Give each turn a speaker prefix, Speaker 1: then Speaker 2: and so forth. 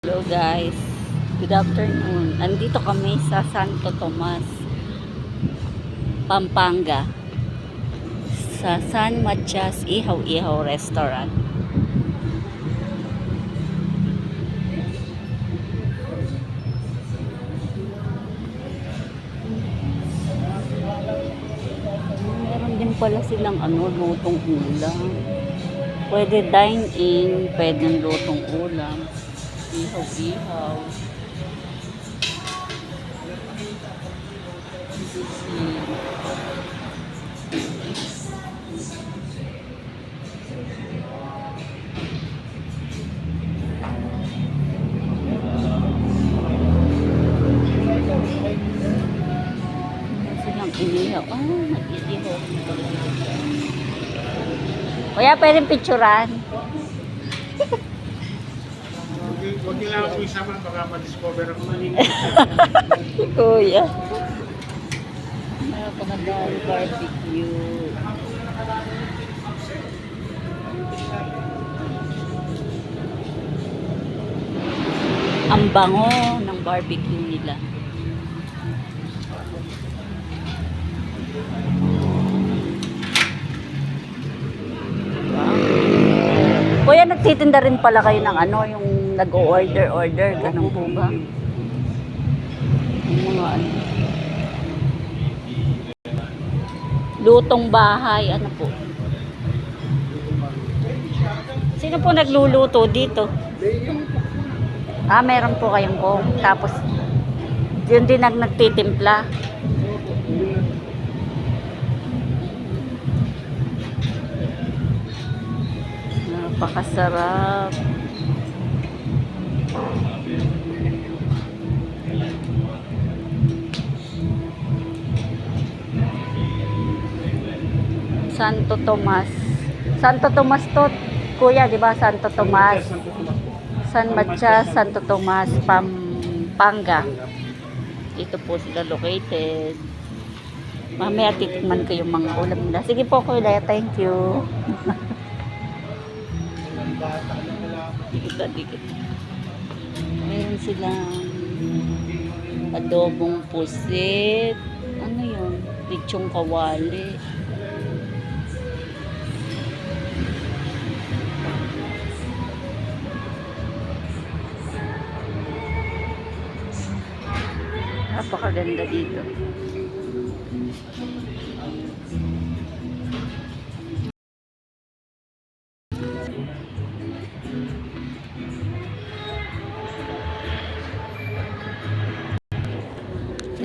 Speaker 1: Hello guys. Good afternoon. Nandito kami sa Santo Tomas, Pampanga. Sa San Matias Ihaw Ihaw Restaurant. Meron din pala silang ano, lutong ulam. Pwede dine-in, pwede lutong ulam. Ihaw-ihaw. Silang inihaw. Ah, nag-iihaw. Kuya, pwedeng picturean.
Speaker 2: Nila ako isama, baka ma-discover ako.
Speaker 1: Kuya. Napakadami barbecue. Ang bango ng barbecue nila. Kuya, nagtitinda rin pala kayo ng ano, yung nag-order, order, ganun po ba? Mga ano. Lutong bahay, ano po? Sino po nagluluto dito? Ah, meron po kayong kong. Tapos, yun din nag nagtitimpla. Napakasarap. Santo Tomas. Santo Tomas to, kuya, di ba? Santo Tomas. San Matias, Santo Tomas, Pampanga. Dito po sila located. Mamaya titikman ko yung mga ulam nila. Sige po, kuya. Thank you. dikit ba, dikit. Meron silang adobong pusit. Ano yun? Lechong kawali. Napakaganda dito.